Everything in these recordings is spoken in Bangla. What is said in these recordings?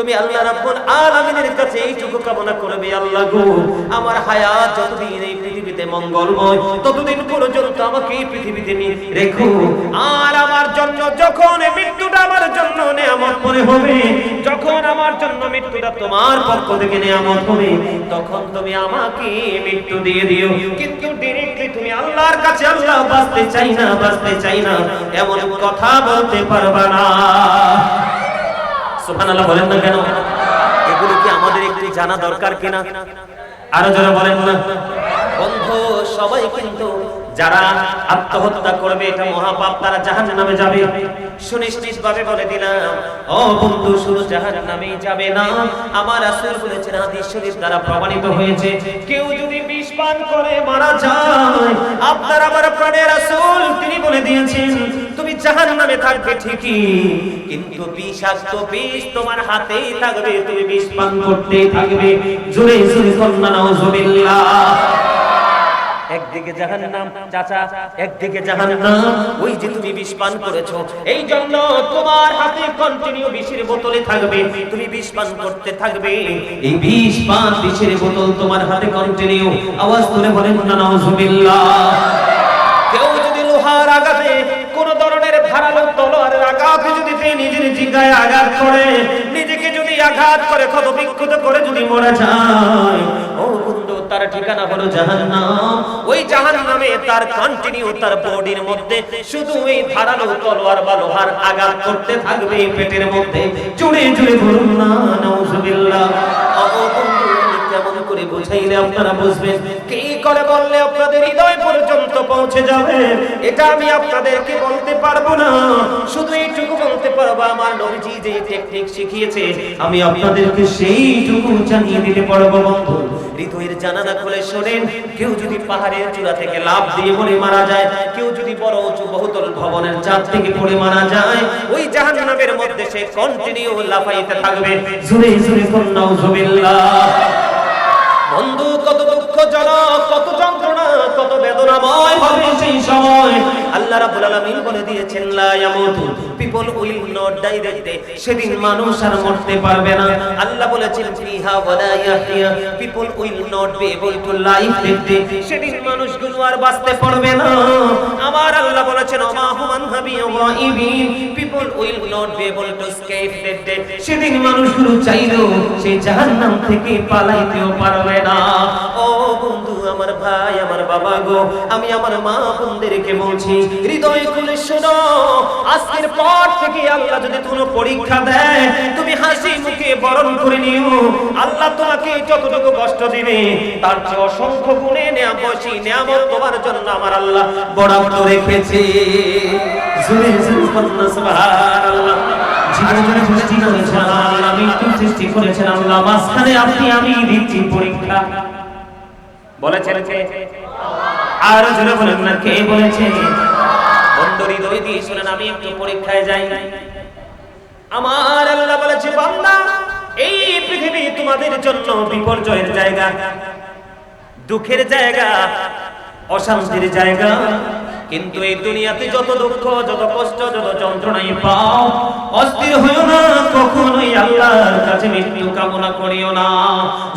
তুমি আল্লাহ রাব্বুল আলামিনের কাছে এইটুকু কামনা করবে, আল্লাহ গো, আমার হায়াত যতদিন এই পৃথিবীতে মঙ্গলময়, ততদিন পর্যন্ত আমাকে এই পৃথিবীতে রেখো। আর আমার জন্য, যখন মৃত্যুটা আমার জন্য নিয়ামত মনে হবে, যখন আমার জন্য মৃত্যুটা তোমার পক্ষ থেকে নিয়ামত হবে, তখন তুমি আমাকে মৃত্যু দিয়ে দিও। কিন্তু ডিরেক্টলি তুমি আল্লাহর কাছে আল্লাহ বাঁচতে চাই না, বাঁচতে চাই না, এমন কথা বলতে পারবা না। সুবহানাল্লাহ বলেন না কেন? এগুলো কি আমাদের একটু জানা দরকার কিনা? আরও যারা বলেন না। বন্ধু সবাই কিন্তু যারা আত্মহত্যা করবে, এটা মহাপাপ, তারা জাহান নামে যাবে। সুনিশ্চিত ভাবে বলে দিলাম, ও বন্ধু, শুধু জাহান নামে যাবে না, আমার রাসূল বলেছেন, হাদিস দ্বারা প্রমাণিত হয়েছে, কেউ যদি বিষ পান করে মারা যায়, আপনার আমার প্রাণের রাসূল, তিনি বলে দিয়েছেন, তুমি জাহান নামে থাকবে ঠিকই, কিন্তু বিষাক্ত বিষ তোমার হাতেই থাকবে, তুমি বিষ পান করতেই থাকবে। জোরে জোরে একদিকে চাচা, একদিকে ওই যে তুমি বিষ পান করেছ, এই জন্য তোমার হাতে কন্টিনিউ বিষের বোতলে থাকবে। তুমি বিষ পান করতে থাকবে। এই বিষ পান বিষের বোতল তোমার হাতে কন্টিনিউ আওয়াজ তুলে বলেন না নাউজুবিল্লাহ যদি নিজের জিগায় আঘাত করে, নিজেকে যদি আঘাত করে ক্ষত বিক্ষত করে যদি মরে যায়, ও বন্ধু, তার ঠিকানা হলো জাহান্নাম। ওই জাহান্নামে তার কন্টিনিউ তার বডির মধ্যে শুধু এই ধারালো তলোয়ার বা লোহার আঘাত করতে থাকবে, পেটের মধ্যে। জুড়ে জুড়ে বলুন না, নাউজুবিল্লাহ ও বন্ধু কেমন করে বুঝাইলে আপনারা বুঝবেন। কি করে বললে আপনাদের হৃদয় পর্যন্ত পৌঁছে যাবে? এটা আমি আপনাদেরকে বলতে পারব না। শুধু এইটুকু বলতে পারব, আমার নবীজি যে টেকনিক শিখিয়েছে, আমি আপনাদেরকে সেইটুকু জানিয়ে দিতে পারব, বন্ধু। হৃদয়ের জানালা খুলে শোনেন, কেউ যদি পাহাড়ের চূড়া থেকে লাভ দিয়ে পড়ে মারা যায়, কেউ যদি বড় উঁচু বহুতল ভবনের চাঁদ থেকে পড়ে মারা যায়, ওই জাহান্নামের মধ্যে সে কন্টিনিউ লাফাইতে থাকবে। জুরে কন্যাও জুবিল্লাহ বন্ধু কত দুঃখজনক কত কত হবে সেই সময়। আল্লাহ রাব্বুল আলামিন বলে দিয়েছেন, লা ইয়ামুতু। পিপল উইল নট ডাই দেখতে। সেদিন মানুষ আর মরতে পারবে না। আল্লাহ বলেছেন, ফিহা ওয়ালা ইয়াহইয়া। People will not be able to life দেখতে। সেদিন মানুষগুলো আর বাঁচতে পারবে না। আমার আল্লাহ বলেছেন ওমা হুমান হাবি ওয়াইবিন people will not be able to escape দেখতে। সেদিন মানুষগুলো চাইলেও সেই জাহান্নাম থেকে পালাইতেও পারবে না। ভাই, আমার বাবা গো, আমি আমার মা বোনদেরকে বলছি, হৃদয় খুলে শোনো, আজকের পর থেকে আল্লাহ যদি কোনো পরীক্ষা দেয়, তুমি হাসি মুখে বরণ করে নিও। আল্লাহ তোমাকে যতটুকু কষ্ট দিবে, তার চেয়ে অসংখ্য গুণে নেয়ামসি নিয়ামত তোমার জন্য আমার আল্লাহ বরাদ্দ রেখেছে। জীবনে জীবনে সৃষ্টি করেছেন আল্লাহ আমি দিচ্ছি পরীক্ষা। বলেছেন কে আর জোরে বলেন না, কে বলেছে? বন্ধু হৃদয় দিয়ে শুনেন, আমি একটু পরীক্ষায় যাই। আমার আল্লাহ বলেছে, বান্দা, এই পৃথিবী তোমাদের জন্য বিপর্যয়ের জায়গা, দুঃখের জায়গা, অশান্তির জায়গা। কিন্তু এই দুনিয়াতে যত দুঃখ, যত কষ্ট, যত যন্ত্রণাই পাও, অস্থির হইও না, কখনোই আল্লাহর কাছে মৃত্যু কামনা করিও না।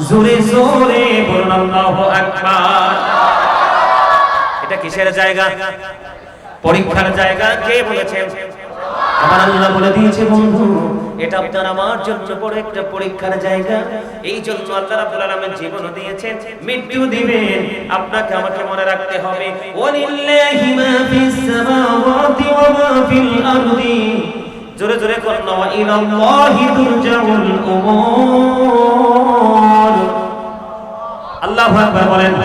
জোরে জোরে বলুন আল্লাহু আকবার। এটা কিসের জায়গা? পরীক্ষার জায়গা। কে বলেছেন আমার আল্লাহ বলে দিয়েছে, বন্ধু এটা আপনার আমার জন্য বড় একটা পরীক্ষার জায়গা। এই জন্য আল্লাহ রাব্বুল আলামিন জীবন দিয়েছেন মৃত্যু দিবেন। আপনাকে আমাকে মনে রাখতে হবে, ওয়ালিল্লাহি মা ফিস সামাওয়াতি ওয়া মা ফিল আরদি। জোরে জোরে করুন ওয়া ইলাল্লাহি তুরজাউল উমুর। আল্লাহু আকবার বলেন।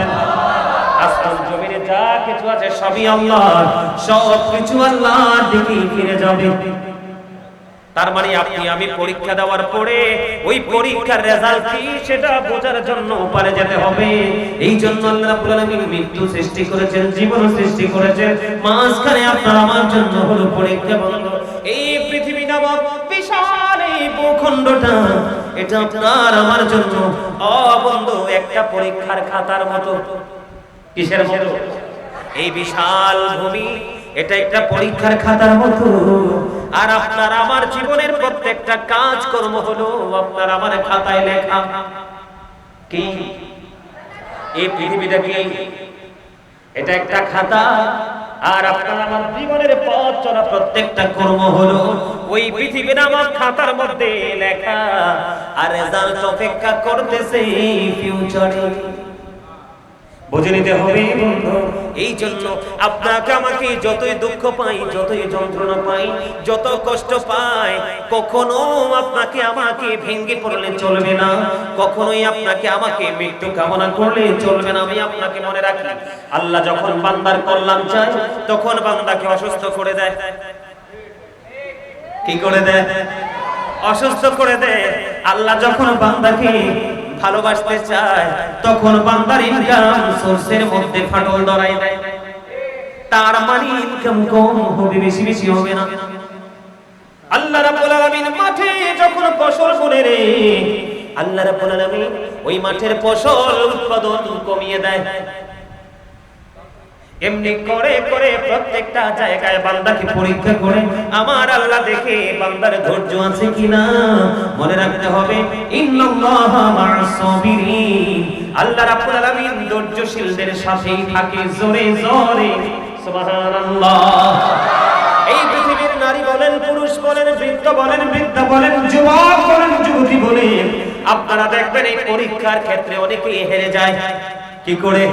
যা কিছু আছে সবই আল্লাহর সব কিছু আল্লাহর দিকে ফিরে যাবে। তার মানে আপনি, আমি পরীক্ষা দেওয়ার পরে ওই পরীক্ষার রেজাল্ট কি সেটা বোঝার জন্য পারে যেতে হবে। এই জন্য আল্লাহ রাব্বুল আলামিন মৃত্যু সৃষ্টি করেছেন, জীবন সৃষ্টি করেছেন। মাঝখানে আপনার আমার জন্য হলো পরীক্ষা বন্ধ। এই পৃথিবী নামক বিশাল এই ভূখণ্ডটা, এটা আপনার আমার জন্য অবন্ধ, একটা পরীক্ষার খাতার মতো। কিসের মতো? এই বিশাল ভূমি। এটা একটা পরীক্ষার খাতার মতো। আর আপনার আমার জীবনের প্রত্যেকটা কাজ কর্ম হলো আপনার আমার খাতায় লেখা। কি? এই পৃথিবীটা কি? এটা একটা খাতা। আর আপনার আমার জীবনের পথ চলা প্রত্যেকটা কর্ম হলো ওই পৃথিবীর আমার খাতার মধ্যে লেখা। আর রেজাল্ট অপেক্ষা করতেছে ফিউচারে বুঝে নিতে হবে বন্ধু এই জন্য আপনাকে আমাকে যতই দুঃখ পাই যতই যন্ত্রণা পাই যত কষ্ট পাই কখনো আপনাকে আমাকে ভেঙ্গে পড়লে চলবে না কখনোই আপনাকে আমাকে মৃত্যু কামনা করলে চলবে না আমি আপনাকে মনে রাখি। আল্লাহ যখন বান্দার কল্যাণ চায় তখন বান্দাকে অসুস্থ করে দেয়। কি করে দেয়? অসুস্থ করে দেয়। আল্লাহ যখন বান্দাকে ভালোবাসতে চায়, তখন বান্দার ইনকাম সোর্সের মধ্যে ফাটল ধরাই দেয়। তার মানে ইনকাম কম হবে, বেশি বেশি হবে না। আল্লাহ রাব্বুল আলামিন মাঠে যখন ফসল ফলে রে, আল্লাহ রাব্বুল আলামিন ওই মাঠের ফসল উৎপাদন কমিয়ে দেয়। এমনি করে করে প্রত্যেকটা জায়গায় বান্দাকে পরীক্ষা করে আমার আল্লাহ দেখে বান্দার ধৈর্য আছে কিনা? মনে রাখতে হবে আল্লাহ রাব্বুল আলামিন ধৈর্যশীলদের সাথেই থাকে জোরে জোরে। সুবহানাল্লাহ। এই পৃথিবীর নারী বলেন, পুরুষ বলেন, বৃদ্ধ বলেন, বৃদ্ধা বলেন, যুবক বলেন, যুবতী বলেন। আপনারা দেখবেন এই পরীক্ষার ক্ষেত্রে অনেকেই হেরে যায়। কি করে?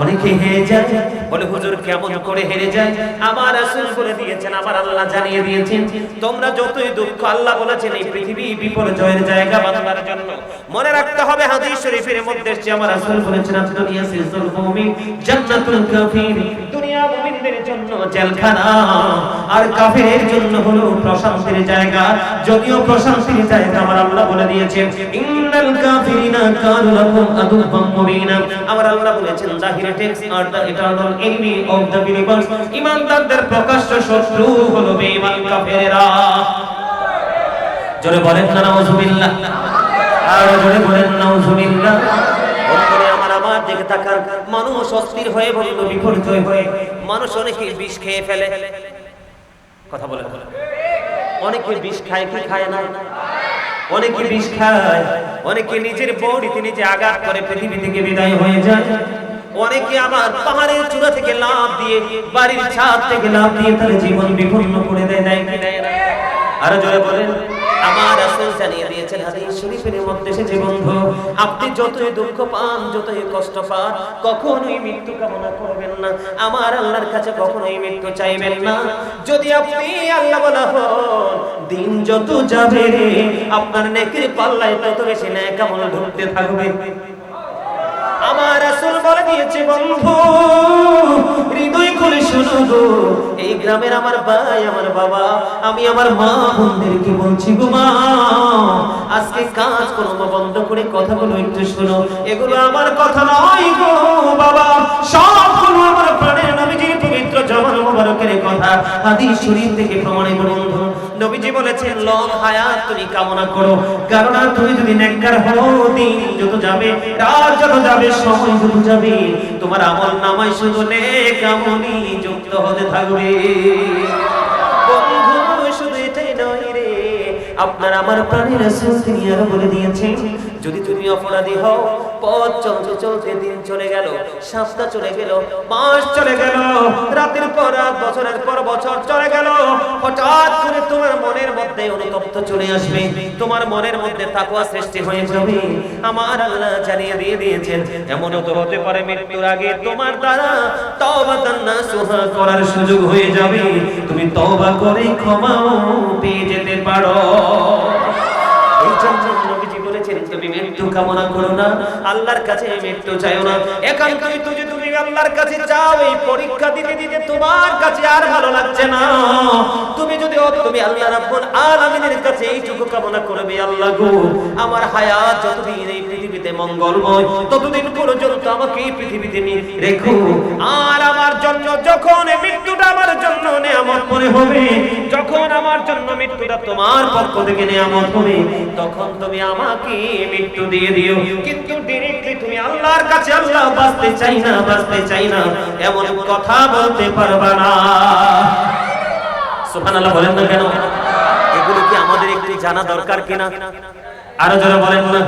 অনেকে হেরে যায়। বলে, হুজুর, কেমন করে হেরে যায়? আমার রাসূল বলে দিয়েছেন, আমার আল্লাহ জানিয়ে দিয়েছেন, তোমরা যতই দুঃখ আল্লাহ বলেছেন, এই পৃথিবী বিপর্যয়ের জায়গা বাঁধার জন্য। মনে রাখতে হবে, হাদিস শরীফের মধ্যে এসেছে, আমার রাসূল বলেছেন দুনিয়া সিজুল মুমিন, জান্নাতুল কাফির। দুনিয়া মুমিনদের জন্য জেলখানা, আর কাফিরের জন্য হলো প্রশান্তির জায়গা। যদিও প্রশান্তির জায়গা আমার আল্লাহ বলে দিয়েছেন, ইন্নাল কাফিরিনা কানু লাকুম আদুব্বাম মুবিনা। আমার আল্লাহ বলেছেন, জাহির ঈমানদারদের প্রকাশ্য শত্রু হলো বেঈমান কাফেররা। জোরে বলেন না, নাউজুবিল্লাহ। আর জোরে বলেন, নাউজুবিল্লাহ। মানুষ অস্থির হয়ে বলল, বিপর্যয় হয়ে। মানুষ অনেকে বিষ খেয়ে ফেলে। কথা বলে অনেকে বিষ খায় কি খায় না? অনেকে বিষ খায়। অনেকে নিজের বডিতে নিজে আঘাত করে পৃথিবী থেকে বিদায় হয়ে যায়। অনেকে পাহাড়ের চূড়া থেকে লাভ দিয়ে, বাড়ির ছাদ থেকে লাভ দিয়ে জীবন বিপন্ন করে দেয় কি? দেয় আরও জোরে বলেন। আমার রাসূল জানিয়ে দিয়েছেন হাদিস শরীফের মধ্যে বন্ধু, আপনি যতই দুঃখ পান, যতই কষ্ট পান, কখনোই মৃত্যু কামনা করবেন না। আমার আল্লাহর কাছে কখনোই মৃত্যু চাইবেন না। যদি আপনি আল্লাহ বলা হন, দিন যত যাবে আপনার নেকির পাল্লায় তত বেশি ন্যায় কামল ঢুকতে থাকবে। আমার রাসূল বলে দিয়েছে, বন্ধু, হৃদয় খুলে শুনো গো। এই গ্রামের আমার ভাই, আমার বাবা, আমি আমার মা বোনদেরকে বলছি, গো মা, আজকে কাজ করো, মা বন্ধ করে কথাগুলো একটু শোনো। এগুলো আমার কথা নয় গো বাবা। সবগুলো আমার প্রাণের নবীজির পবিত্র জবান মোবারকের কথা। হাদিস শরীফ থেকে প্রমাণিত, বন্ধু নবীজি বলেছেন, লং হায়াত তুমি কামনা করো। কারণ তুমি যদি নেককার হও, দিন যত যাবে, রাত যত যাবে, সময় যত যাবে, তোমার আমল নামায় শুধু নেক আমলই যুক্ত হতে থাকবে। নয় আপনার আমার প্রাণের রাসূল তিনি আরও বলে দিয়েছেন, যদি তুমি অপরাধী হও পথ চলতে চলতে দিন চলে গেল চলে গেল, মাস চলে গেল, রাতের পর রাত, বছরের পর বছর চলে গেল। হঠাৎ করে তোমার মনের মধ্যে অনুতপ্ত চলে আসবে। তোমার মনের মধ্যে তাকওয়া সৃষ্টি হয়ে যাবে। আমার আল্লাহ জানিয়ে দিয়ে দিয়েছেন, এমনও তো হতে পারে মৃত্যুর আগে তোমার দ্বারা তওবাতান নাসুহা করার সুযোগ হয়ে যাবে। তুমি তওবা করে পেয়ে যেতে পারো এই জন্য নবীজি বলেছেন তুমি মৃত্যু কামনা করো না, আল্লাহর কাছে মৃত্যু চাইও না। একান্তই তুই তুমি আল্লাহর কাছে যাও এই পরীক্ষা দিতে দিতে তোমার কাছে আর ভালো লাগছে না। তুমি যদি তুমি আল্লাহ রাব্বুল আলামিনের কাছে এইটুকু কামনা করবে, আল্লাহ গো, আমার হায়াত যতদিন এই পৃথিবীতে মঙ্গলময়, ততদিন পর্যন্ত আমাকে এই পৃথিবীতে রেখো। আর আমার জন্য যখন মৃত্যুটা আমার জন্য নিয়ামত মনে হবে, যখন আমার জন্য মৃত্যুটা তোমার পক্ষ থেকে নিয়ামত হবে, তখন তুমি আমাকে মৃত্যু দিয়ে দিও। কিন্তু ডিরেক্টলি তুমি আল্লাহর কাছে আল্লাহ বাঁচতে চাই না, বাঁচতে চাই না। এমন কথা বলতে পারবা না। সুবহানাল্লাহ, বলেন না কেন? এগুলো কি আমাদের একটু জানা দরকার কিনা? আরও যারা বলেন না।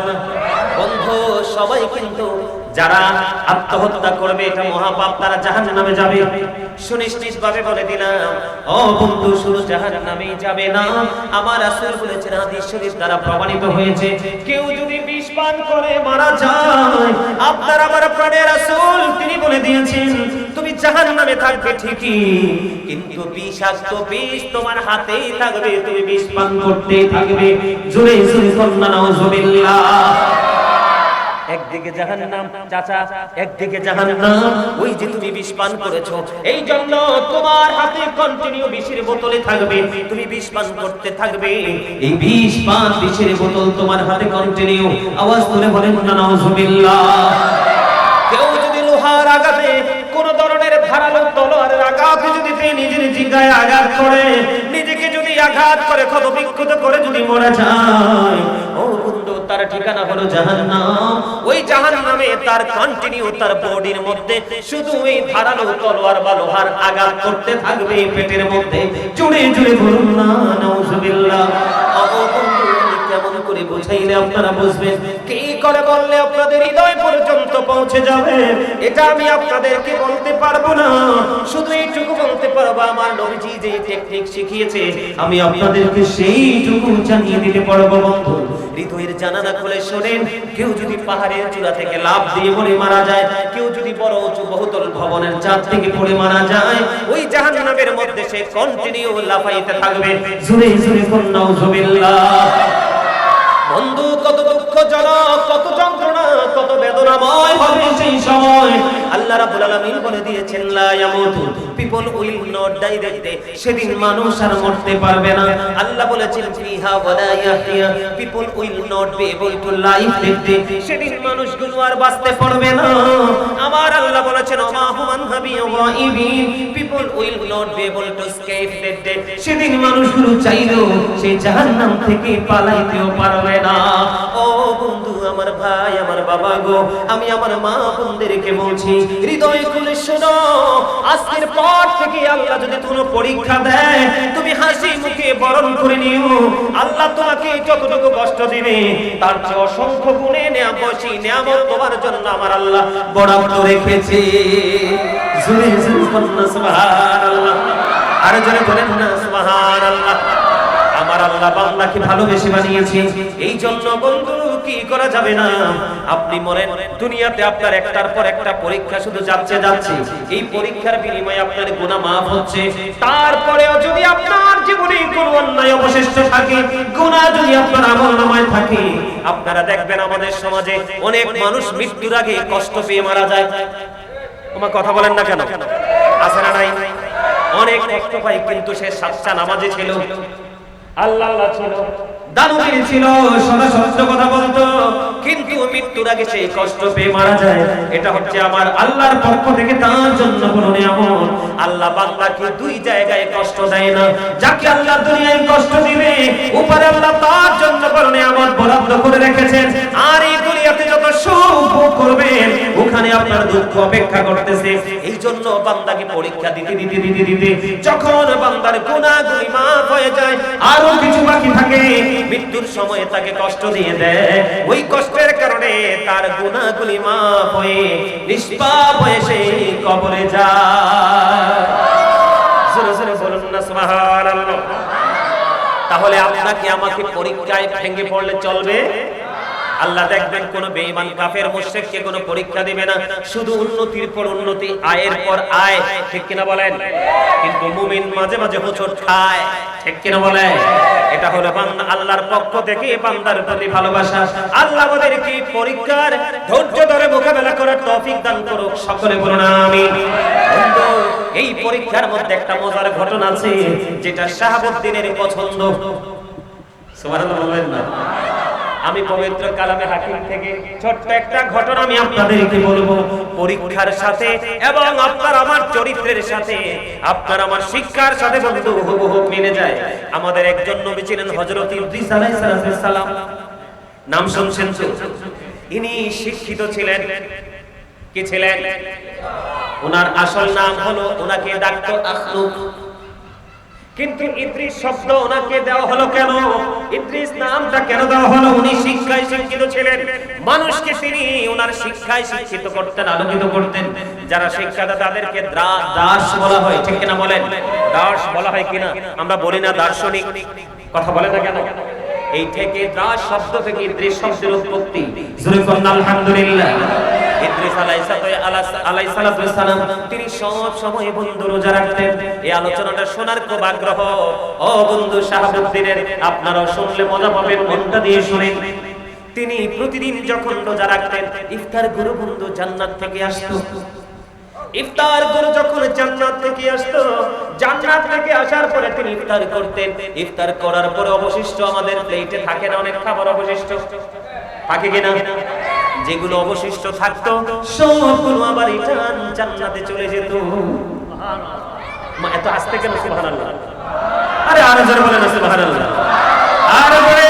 বন্ধু, সবাই কিন্তু যারা আত্মহত্যা করবে, এটা মহাপাপ, তারা জাহান নামে যাবে। সুনিশ্চিত ভাবে বলে দিলাম, ও বন্ধু জাহান নামে যাবে না। আমার আসল বলেছেন, হাদিস দ্বারা প্রমাণিত হয়েছে, কেউ যদি করে মারা যায়, আপনার আমার প্রাণের আসল তিনি বলে দিয়েছেন, তুমি জাহান নামে থাকবে ঠিকই, কিন্তু বিষাক্ত বিষ তোমার হাতেই থাকবে, তুমি থাকবে। কন্যা একদিকে জাহান্নাম চাচা একদিকে জাহান্নাম। ওই যে তুমি বিষ পান করেছ এই জন্য তোমার হাতে কন্টিনিউ বিষের বোতলে থাকবে। তুমি বিষ পান করতে থাকবে। এই বিষ পান বিষের বোতল তোমার হাতে কন্টিনিউ আওয়াজ তুলে বলেন না নাউজুবিল্লাহ। কেউ যদি লোহার আঘাতে কোন ধরনের ধারালো তলোয়ারের আঘাত যদি নিজের জিগায় আঘাত করে নিজেকে যদি আঘাত করে ক্ষত বিক্ষত করে যদি মরে যায় ও বন্ধু তার ঠিকানা হলো জাহান্নাম। ওই জাহান নামে তার কন্টিনিউ তার বডির মধ্যে শুধু এই ধারালো তলোয়ার বা লোহার আঘাত করতে থাকবে পেটের মধ্যে। জুড়ে জুড়ে বলুন, না, নাউজুবিল্লাহ ও বন্ধু আমি কেমন করে বুঝাইলে আপনারা বুঝবেন। কি করে বললে আপনাদের হৃদয় পর্যন্ত পৌঁছে যাবে? এটা আমি আপনাদেরকে বলতে পারব না। শুধু এইটুকু বলতে পারব, আমার নবীজি যে টেকনিক শিখিয়েছে, আমি আপনাদেরকে সেইটুকু জানিয়ে দিতে পারব, বন্ধু। হৃদয়ের জানালা খুলে শোনেন, কেউ যদি পাহাড়ের চূড়া থেকে লাভ দিয়ে পড়ে মারা যায়, কেউ যদি বড় উঁচু বহুতল ভবনের চাঁদ থেকে পড়ে মারা যায়, ওই জাহান্নামের মধ্যে সে কন্টিনিউ লাফাইতে থাকবে। জুরে জুরে কন্যাও বন্ধু কত দুঃখজনক কত যন্ত্রণা কত বেদনাময়। হবে সেই সময় আল্লাহ রাব্বুল আলামিন বলে দিয়েছেন, লা ইয়ামুতু। People will not die that সেদিন মানুষ আর মরতে পারবে না। আল্লাহ বলেছেন, ফিহা ওয়ালা Yahya people will not be able to life that সেদিন মানুষগুলো আর বাঁচতে পারবে না। আমার আল্লাহ বলেছেন হাবি গাইবিন people will not be able to escape that সেদিন সেই জাহান্নাম থেকে পালাইতেও পারবে না। ও বন্ধু, আমার ভাই, আমার বাবা গো, আমি আমার মা বোনদেরকে বলছি হৃদয় খুলে শোনো। আজকের পর থেকে আল্লাহ যদি কোনো পরীক্ষা দেয়, তুমি হাসি মুখে বরণ করে নিও। আল্লাহ তোমাকে যতটুকু কষ্ট দিবে, তার চেয়ে অসংখ্য গুণে নেয়া বসি নিয়ামত তোমার জন্য আমার আল্লাহ বরাদ্দ রেখেছে। জুরে জুরে বলেন আমার আল্লাহ বান্দাকে ভালোবেসে বানিয়েছে এই জন্য বন্ধু কি করা যাবে না? আপনি মরেন, দুনিয়াতে আপনার একটার পর একটা পরীক্ষা শুধু যাচ্ছে যাচ্ছে। এই পরীক্ষার বিনিময়ে আপনার গুনাহ মাফ হচ্ছে। তারপরেও যদি আপনার জীবনে কোনো অন্যায় অবশিষ্ট থাকে, গুনাহ যদি আপনার আমল নামায় থাকে, আপনারা দেখবেন আমাদের সমাজে অনেক মানুষ মৃত্যুর আগে কষ্ট পেয়ে মারা যায়। তোমার কথা বলেন না কেন? আছে না নাই? অনেক কষ্ট পায়, কিন্তু সে সাচ্চা নামাজে ছিল। আল্লাহ আল্লাহ ছিল। দানবীর ছিল, সদা সত্য কথা বলতো। কিন্তু মৃত্যুর আগে কষ্ট পেয়ে মারা যায়। এটা হচ্ছে আমার আল্লাহর পক্ষ থেকে তার জন্য কোনো নিয়ামত। আল্লাহ দুই জায়গায় কষ্ট দেয় না। যাকে আল্লাহ দুনিয়ায় কষ্ট দিবে, উপরে আল্লাহ তার জন্য কোনো নিয়ামত বরাদ্দ করে রেখেছেন। আর এই দুনিয়াতে যত সুখ করবেন, ওখানে আপনার দুঃখ অপেক্ষা করতেছে। এই জন্য বান্দাকে পরীক্ষা দিতে দিতে দিতে দিতে, যখন বান্দার গুনাহগুলি মাফ হয়ে যায়, আরও কিছু বাকি থাকে। মৃত্যুর সময় তাকে কষ্ট দিয়ে দেয়। ওই কষ্টের কারণে তার গুণাগুলি মাপ হয়ে, নিষ্পাপ হয়ে সে কবরে যায়। জোরে জোরে বলুন তাহলে আপনাকে আমাকে পরীক্ষায় ভেঙে পড়লে চলবে? আল্লাহ দেখবেন কোন বেঈমান কাফের, মুশরিককে কোনো পরীক্ষা দিবে না। শুধু উন্নতির পর উন্নতি, আয়ের পর আয়। ঠিক কিনা বলেন? কিন্তু মুমিন মাঝে মাঝে হোঁচট খায়। ঠিক কিনা বলেন? এটা হলো বান্দা, আল্লাহর পক্ষ থেকে বান্দার প্রতি ভালোবাসা। আল্লাহ আমাদেরকে পরীক্ষার ধৈর্য ধরে মোকাবেলা করার তৌফিক দান করুক। সকলে বলুন, আমিন। এই পরীক্ষার মধ্যে একটা মজার ঘটনা আছে, যেটা শাহাবুদ্দিনের পছন্দ। সুবহানাল্লাহ বলবেন না? আমি পবিত্র কালামে হাকিম থেকে ছোট্ট একটা ঘটনা আমি আপনাদেরকে বলব। পরীক্ষার সাথে এবং আপনার আমার চরিত্রের সাথে আপনার আমার শিক্ষার সাথে বন্ধু হুবহু মিলে যায়। আমাদের একজন নবী ছিলেন হযরত ইদ্রিস আলাইহিস সালাম। নাম শুনছেন তো? ইনি শিক্ষিত ছিলেন। কি ছিলেন? ওনার আসল নাম হলো ওনাকে ডাক্তার আখলুক। কিন্তু ইদ্রিস শব্দ ওনাকে দেওয়া হলো কেন? ইদ্রিস নামটা কেন দেওয়া হলো? উনি শিক্ষায় শিক্ষিত ছিলেন। মানুষকে তিনি ওনার শিক্ষায় শিক্ষিত করতেন, আলোকিত করতেন। যারা শিক্ষাদা তাদেরকে দ্রা- দাস বলা হয়। ঠিক কিনা বলেন? দাস বলা হয় কিনা? আমরা বলি না দার্শনিক। কথা বলে না কেন? এই থেকে দাস শব্দ থেকে ইদ্রিস শব্দের উৎপত্তি। আলহামদুলিল্লাহ। আপনারাও শুনলে মজা পাবেন, মনটা দিয়ে শুনেন। তিনি প্রতিদিন যখন রোজা রাখতেন, ইফতার গুরু বন্ধু জান্নাত থেকে আসতো। ইফতার করে যখন জান্নাত থেকে আসতো আসার পরে ইফতার করতেন। ইফতার করার পরে অবশিষ্ট আমাদের থাকে না, অনেক খাবার অবশিষ্ট। থাকে কিনা যেগুলো অবশিষ্ট থাকতো, সবগুলো আবার ইটান জান্নাতে চলে যেত। এত আস্তে কেন, সুবহানাল্লাহ? আরে আরও জোরে বলেন সুবহানাল্লাহ। আরও জোরে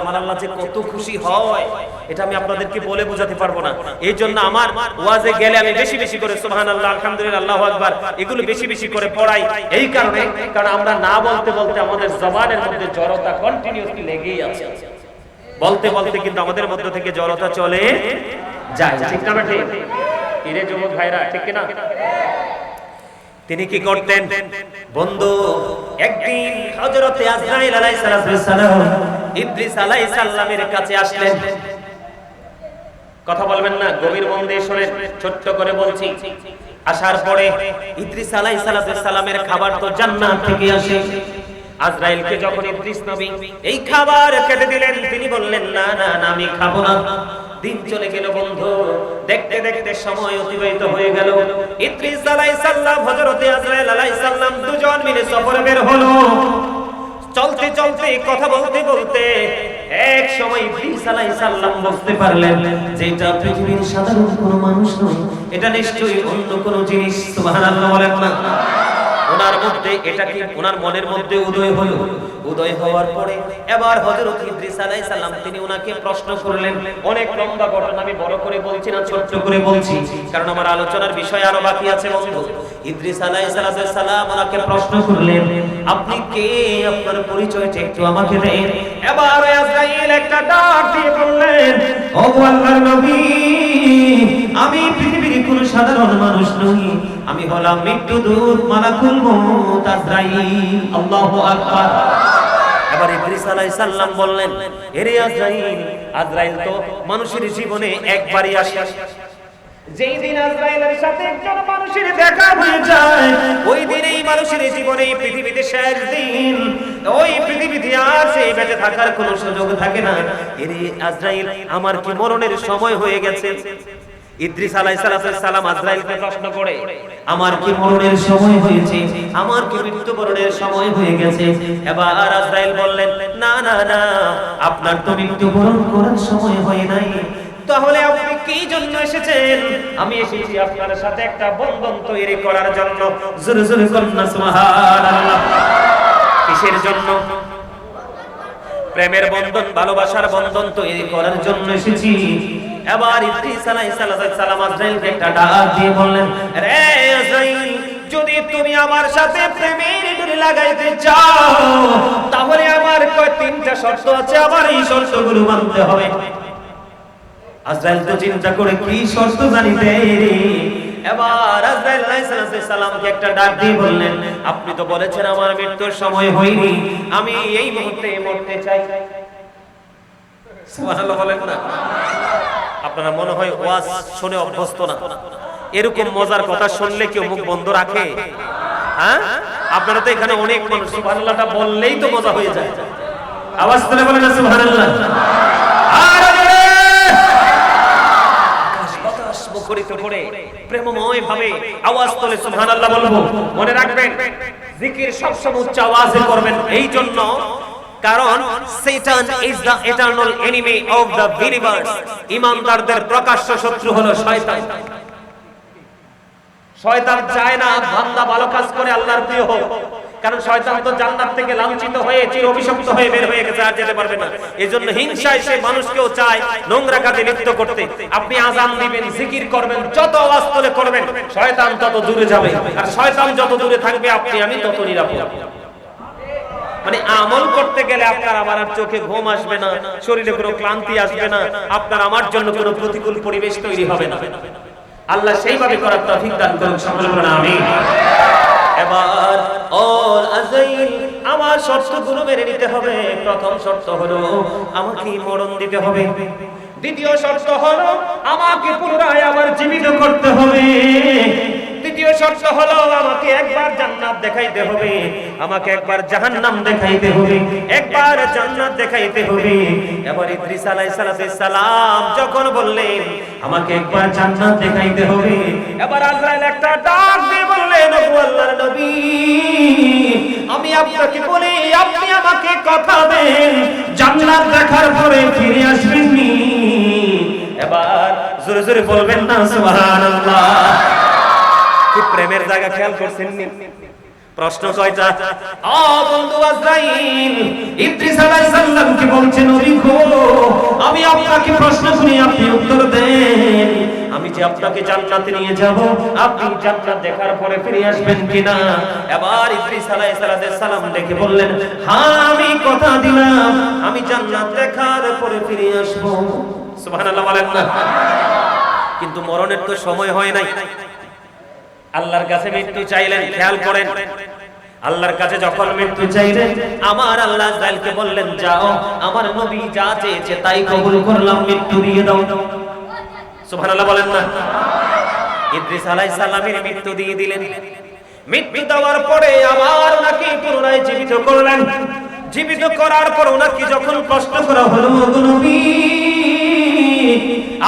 আমার আল্লাহ যে কত খুশি হয়, এটা আমি আপনাদেরকে বলে বোঝাতে পারব না। এই জন্য আমার ওয়াজে গেলে আমি বেশি বেশি করে, সুবহানাল্লাহ, আলহামদুলিল্লাহ, আল্লাহু আকবার, এগুলো বেশি বেশি করে পড়াই। এই কারণে, কারণ আমরা না বলতে বলতে আমাদের জবানের মধ্যে জড়তা কন্টিনিউসলি লেগেই আছে। বলতে বলতে কিন্তু আমাদের মধ্য থেকে জড়তা চলে যায়। ঠিক না ঠিক ইরে যুবক ভাইরা, ঠিক কিনা? তিনি কি করতেন? বন্ধু, একদিন হযরতে আজরাইল আলাইহিস সালাম ইদ্রিস কাছে আসলেন। কথা বলবেন না, গভীর মন দিয়ে করে বলছি। আসার পরে ইদ্রিস খাবার তো জান্নাত থেকে আসে। আজরাইলকে যখন ইদ্রিস নবী এই খাবার কেটে দিলেন, তিনি বললেন, না না আমি খাব না। দিন চলে গেল, বন্ধু, দেখতে দেখতে সময় অতিবাহিত হয়ে গেল। ইদ্রিস আলাইহিস সালাম, হযরতে আজরাইল আলাইহিস দুজন মিলে সফরে বের হলো। চলতে চলতে, কথা বলতে বলতে এক সময় ইবলিস আলাইহিস সালাম বুঝতে পারলেন যে এটা পৃথিবীর সাধারণ কোনো মানুষ নয়। এটা নিশ্চয়ই অন্য কোনো জিনিস। সুবহানাল্লাহ বলেন না। ওনার মধ্যে, এটা কি ওনার মনের মধ্যে উদয় হলো? উদয় হওয়ার পরে এবার হযরত ইদ্রিস আলাইহিস সালাম, তিনি ওনাকে প্রশ্ন করলেন, অনেক লম্বা ঘটনা আমি বড় করে বলছি না ছোট করে বলছি, কারণ আমার আলোচনার বিষয় আরও বাকি আছে বন্ধু। ইদ্রিস আলাইহিস সালাম ওনাকে প্রশ্ন করলেন, আপনি কে? আপনার পরিচয়টা একটু আমাকে দেন। এবার আজরাইল একটা ডাক দিয়ে বললেন, ও আল্লাহর নবী, আমি কোন সাধারণ মানুষ নই। আমি হলাম মৃত্যু মানুষের জীবনে এই পৃথিবীতে শেষ দিন। ওই পৃথিবীতে আর সেই থাকার কোনো সুযোগ থাকে না। আজরাইল, আমার কি মরণের সময় হয়ে গেছে? ইদ্রিস আলাইহিস সালাম আজরাইলকে প্রশ্ন করে, আমার কি মরণের সময় হয়েছে? আমার কি মৃত্যুবরণের সময় হয়ে গেছে? এবার আজরাইল বললেন, না না না, আপনার তো মৃত্যুবরণ করার সময় হয় নাই। তাহলে আপনি কি জন্য এসেছেন? আমি এসেছি আপনার সাথে একটা বন্ধন তৈরি করার জন্য। জোরে জোরে করুন সুবহানাল্লাহ। কিসের জন্য? প্রেমের বন্ধন, ভালোবাসার বন্ধন তৈরি করার জন্য এসেছি। এবার রে যদি তুমি আমার সাথে প্রেমের ডুরি লাগাইতে চাও, তাহলে আমার কয় তিনটা শর্ত আছে, আমার এই শর্তগুলো মানতে হবে। আজরাইল তো চিন্তা করে, কি শর্ত জানিতে এবার আজরাইল আলাইহিস সালামকে একটা ডাক দিয়ে বললেন, আপনি তো বলেছেন আমার মৃত্যুর সময় হয়নি, আমি এই মুহূর্তে মরতে চাই। সুবহানাল্লাহ বলেন না। আপনারা মনে হয় ওয়াজ শুনে অভ্যস্ত না। এরকম মজার কথা শুনলে কেউ মুখ বন্ধ রাখে? হ্যাঁ? আপনারা তো এখানে অনেক মানুষ, সুবহানাল্লাহটা বললেই তো মজা হয়ে যায়। আওয়াজ তুলে বলেন সুবহানাল্লাহ। আর জোরে! আকাশ মুখরিত করে প্রেমময় ভাবে আওয়াজ তোলে, সুবহানাল্লাহ বলব। মনে রাখবেন, জিকির সবসময় উচ্চ আওয়াজে করবেন এই জন্য কারণ Satan is the eternal enemy of the believers ইমানদারদের প্রকাশ্য শত্রু হলো শয়তান। শয়তান চায় না, বান্দা ভালো কাজ করে, আল্লাহর প্রিয় হোক। কারণ শয়তান তো জান্নাত থেকে লাঞ্ছিত হয়ে চির অভিশপ্ত হয়ে বের হয়ে গেছে, আর যেতে পারবে না। এজন্য হিংসায় সে মানুষকেও চায় নোংরা কাজে লিপ্ত করতে। আপনি আজান দিবেন, জিকির করবেন, যত আওয়াজ করে করবেন, শয়তান তত দূরে যাবে। আর শয়তান যত দূরে থাকবে, আপনি, আমি তত নিরাপদ। মানে আমল করতে গেলে আপনার আমার আর চোখে ঘুম আসবে না, শরীরে কোনো ক্লান্তি আসবে না, আপনার আমার জন্য কোনো প্রতিকূল পরিবেশ তৈরি হবে না। আল্লাহ সেইভাবে করার তৌফিক দান করুন, সকলে আমিন। এবার অল আজাইল, আমার শর্তগুলো মেনে নিতে হবে। প্রথম শর্ত হলো আমাকে মরণ দিতে হবে। দ্বিতীয় শর্ত হলো, আমাকে পুনরায় আবার জীবিত করতে হবে। তৃতীয় শর্ত হলো আমাকে একবার জান্নাত দেখাইতে হবে। আমাকে একবার জাহান্নাম দেখাইতে হবে। একবার জান্নাত দেখাইতে হবে। এবার ইদ্রিস আলাইহিস সালাম যখন বললেন, আমাকে একবার জান্নাত দেখাইতে হবে। এবার আজরাইল একটা ডাক দিয়ে বললেন, ওগো আল্লাহর নবী, আমি আপনাকে বলি, আপনি আমাকে কথা দেন। জান্নাত দেখার পরে ফিরে আসবেন নি এবার জোরে জোরে বলবেন না, সুবহানাল্লাহ। কি প্রেমের জায়গা খেয়াল করছেন নি? প্রশ্ন কয়টা? আ বন্ধু আজরাইল ইদ্রিস আলাইহিস সালাম কি বলছেন নবী গো আমি আপনাকে প্রশ্ন করি আপনি উত্তর দেন। আমি যে আপনাকে জান্নাতে নিয়ে যাব, আপনি জান্নাত দেখার পরে ফিরে আসবেন কিনা? এবার ইদ্রিস আলাইহিস সালাম ডেকে বললেন হ্যাঁ আমি কথা দিলাম, আমি জান্নাত দেখার পরে ফিরে আসব। সুবহানাল্লাহ বলেন না। কিন্তু মরণের তো সময় হয় নাই। আল্লাহর কাছে মৃত্যু চাইলেন, খেয়াল করেন। আল্লাহর কাছে যখন মৃত্যু চাইলেন, আমার আল্লাহ ইসরাইলকে বললেন, যাও, আমার নবী যা চেয়েছে তাই কবুল করলাম, মৃত্যু দিয়ে দাও। সুবহানাল্লাহ বলেন না। ইদ্রিস আলাইহিস সালামের মৃত্যু দিয়ে দিলেন। মৃত্যু দেওয়ার পরে আবার ওনাকে পুনরায় জীবিত করলেন। জীবিত করার পর ওনাকে যখন প্রশ্ন করা হলো নবী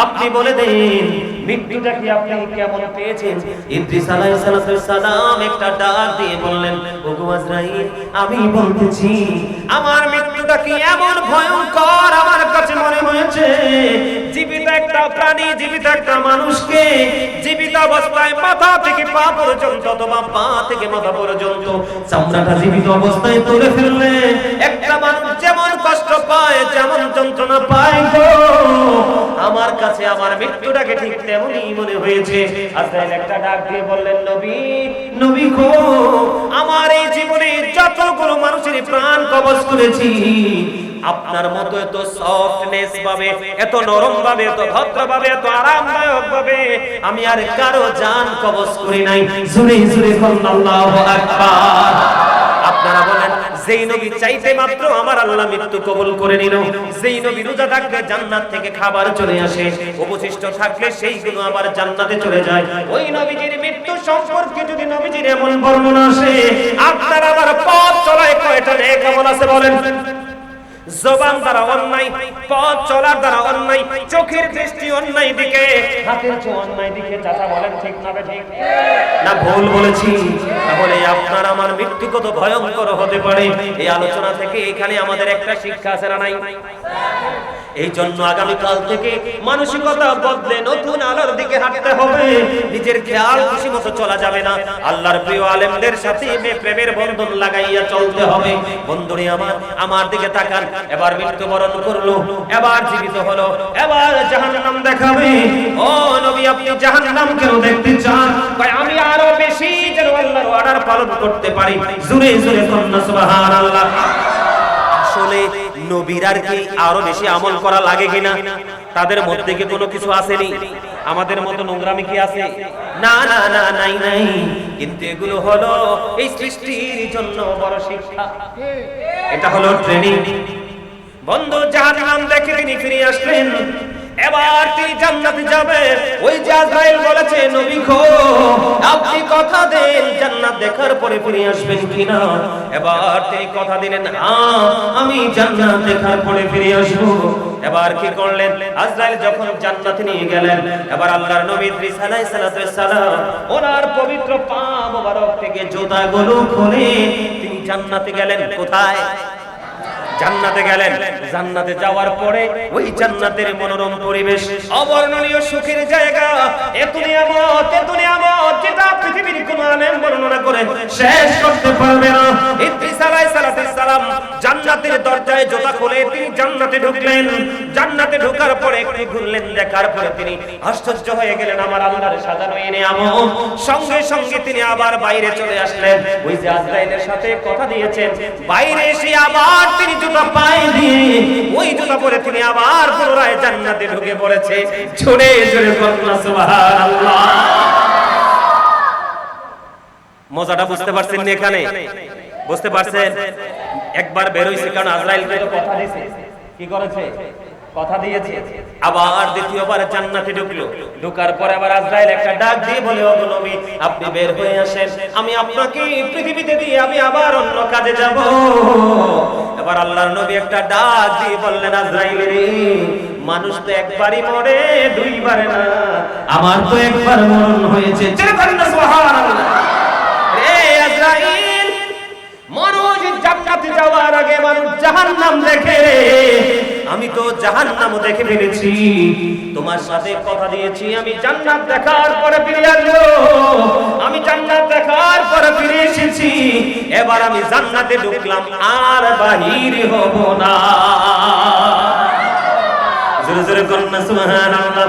আপনি বলে দেন, মৃত্যুটা কি আপনি কেমন পেয়েছেন? ইদ্রিস আলাইহিস সালাম একটা ডাক দিয়ে বললেন, ওগো আজরাইল, আমি বলতেছি, আমার মৃত্যুটা কি এমন ভয়ঙ্কর, আমার কাছে মনে হয়েছে, জীবিত একটা প্রাণী, জীবিত একটা মানুষকে জীবিত অবস্থায় মাথা থেকে পা পর্যন্ত অথবা পা থেকে মাথা পর্যন্ত চামড়াটা জীবিত অবস্থায় তুলে ফেললে একটা মানুষ যেমন কষ্ট পায়, যেমন যন্ত্রণা পায় গো। আমার কাছে আমার মৃত্যুটাকে ঠিক তেমনই মনে হয়েছে। আজরাইল একটা ডাক দিয়ে বললেন, নবী নবী গো, আমার এই জীবনে যতগুলো মানুষের প্রাণ কবজ করেছি আপনার মতো এত সফটনেস ভাবে, এত নরম ভাবে, এত ভদ্র ভাবে এত আরামদায়ক ভাবে আমি আর কারও জান কবজ করি নাই। জুরে জুরে আল্লাহু আকবার। আপনারা বলেন, যেই নবী চাইতে মাত্র আমার আল্লাহ মৃত্যু কবুল করে নিল। যেই নবী রোজা থাকলে জান্নাত থেকে খাবার চলে আসে, অবশিষ্ট থাকলে সেইগুলো আবার জান্নাতে চলে যায়। ওই নবীজির মৃত্যু সম্পর্কে যদি নবীজির এমন বর্ণনা আসে, আপনার আমার পথ চলায় কয়টা নেক আমল আছে বলেন? জবান দ্বারা অন্যায়, পথ চলার দ্বারা অন্যায়, চোখের দৃষ্টি অন্যায় দিকে, হাতের চো অন্যায় দিকে, চাচা বলেন ঠিক না ঠিক? না ভুল বলেছি, তাহলে আপনার আমার মৃত্যু কত ভয়ঙ্কর হতে পারে? এই আলোচনা থেকে এখানে আমাদের একটা শিক্ষা আছে না নাই? এই জন্য আগামীকাল থেকে মানসিকতা বদলে নতুন আলোর দিকে হাঁটতে হবে। নিজের খেয়াল খুশি মতো চলা যাবে না। আল্লাহর প্রিয় আলেমদের সাথে প্রেমের বন্ধন লাগাইয়া চলতে হবে। বন্ধুরে আমার আমার দিকে তাকান। এবার মৃত্যুবরণ করল, এবার জীবিত হলো, এবার জাহান্নাম দেখাবে। ও নবী, আপনি জাহান্নাম কেন দেখতে চান। কয়, আমি আরও বেশি যেন আল্লাহর অর্ডার পালন করতে পারি। জোরে জোরে কন্যা, সুবহানাল্লাহ। আসলে নবীর আর কি আরও বেশি আমল করা লাগে কিনা? তাদের মধ্যে কি কোনো কিছু আসেনি? আমাদের মতো নোংরামি কি আছে? না না না, নাই নাই। কিন্তু এগুলো হলো এই সৃষ্টির জন্য বড় শিক্ষা। এটা হলো ট্রেনিং বন্ধু, জাহান্নাম দেখে তিনি ফিরে আসলেন। এবার তিনি জান্নাতে যাবে? ওই যে আজরাইল বলেছে, নবী গো, আপনি কথা দেন, জান্নাত দেখার পরে ফিরে আসবেন কিনা? এবার তিনি কথা দিলেন হ্যাঁ আমি জান্নাত দেখার পরে ফিরে আসব। এবার কি করলেন? আজরাইল যখন জান্নাতে নিয়ে গেলেন, এবার আল্লাহর নবী ইদ্রিস আলাইহিস সালাম ওনার পবিত্র পা মোবারক থেকে জুতাগুলো খুলে তিনি জান্নাতে গেলেন। কোথায়? জান্নাতে গেলেন। জান্নাতে যাওয়ার পরে ওই জান্নাতের মনোরম পরিবেশ, অবর্ণনীয় সুখের জায়গা এত নিয়ামত এত নিয়ামত যেটা পৃথিবীর কোন আলেম বর্ণনা করে শেষ করতে পারবে না। ইদ্রিস আলাইহিস সালাম জান্নাতের দরজায় জোতা খুলে তিনি জান্নাতে ঢুকলেন। জান্নাতে ঢোকার পরে একটু ঘুরলেন দেখার পরে তিনি আশ্চর্য হয়ে গেলেন, আমার আল্লাহর সাজানো এই নিয়ামত সঙ্গে সঙ্গে তিনি আবার বাইরে চলে আসলেন। ওই যে আজরাইলের সাথে কথা দিয়েছেন, বাইরে এসে আবার তিনি জুতা পায়ে দিয়ে ওই জুতা পরে তিনি আবার পুনরায় জান্নাতে ঢুকে পড়েছে। জোরে জোরে বলুন, সুবহানাল্লাহ। মজাটা বুঝতে পারছেন এখানে? বুঝতে পারছেন? একবার বেরোইছে কারণ আজরাইলকে তো কথা দিয়েছে। কি করেছে? কথা দিয়েছে। আবার দ্বিতীয়বার জান্নাতে ঢুকলো। ঢোকার পরে আবার আজরাইল একটা ডাক দিয়ে বলে ওগো নবী আপনি বের হয়ে আসেন। আমি আপনাকে পৃথিবীতে দিয়ে আমি আবার অন্য কাজে যাব। এবার আল্লাহর নবী একটা ডাক দিয়ে বললেন আজরাইল রে মানুষ তো একবারই মরে দুইবারে না। আমার তো একবার মরণ হয়েছে। জাহান্নাম দেখে, আমি তো জাহান্নাম দেখে ফেলেছি। তোমার সাথে কথা দিয়েছি, আমি জান্নাত দেখার পরে ফিরে আসব। আমি জান্নাত দেখার পরে ফিরে এসেছি। এবার আমি জান্নাতে ঢুকলাম, আর বাহির হব না। জোরে জোরে কন্যা সুবহানাল্লাহ।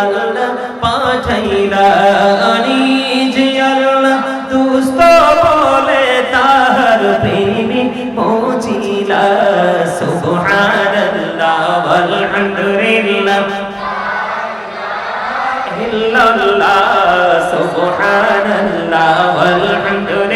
আল্লাহ পাঠাইলা যে আল্লাহ দুস্ত বলে তাহার প্রেমে পৌঁছিলা। সুবহানাল্লাহ ওয়ালহামদুলিল্লাহ। ইল্লাল্লাহ সুবহানাল্লাহ ওয়ালহামদুলিল্লাহ।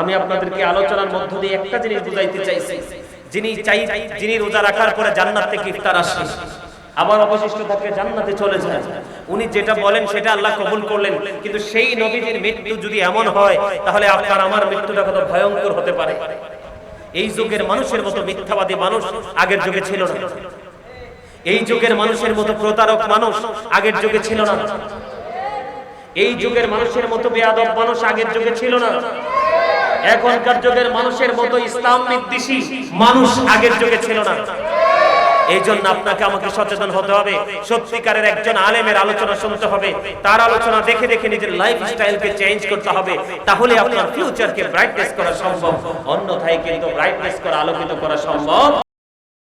আমি আপনাদেরকে আলোচনার মধ্য দিয়ে একটা জিনিস বুঝাইতে চাইছি। যিনি চাই যিনি রোজা রাখার পরে জান্নাত থেকে ইফতার আসে। আবার অবশিষ্ট থাকে জান্নাতে চলে যায়। উনি যেটা বলেন সেটা আল্লাহ কবুল করলেন। কিন্তু সেই নবীজির মৃত্যু যদি এমন হয়, তাহলে আপনার আমার মৃত্যুটা কত ভয়ঙ্কর হতে পারে? এই যুগের মানুষের মতো মিথ্যাবাদী মানুষ আগের যুগে ছিল না। এই যুগের মানুষের মতো প্রতারক মানুষ আগের যুগে ছিল না। এই যুগের মানুষের মতো বেয়াদব মানুষ আগের যুগে ছিল না। এখনকার যুগের মানুষের মতো ইসলাম বিদ্বেষী মানুষ আগের যুগে ছিল না। এই জন্য আপনাকে আমাকে সচেতন হতে হবে। সত্যিকারের একজন আলেমের আলোচনা শুনতে হবে। তার আলোচনা দেখে দেখে নিজের লাইফ স্টাইলকে চেঞ্জ করতে হবে। তাহলে আপনার ফিউচারকে ব্রাইটনেস করা সম্ভব। অন্যথায় কিন্তু ব্রাইটনেস করা আলোকিত করা সম্ভব।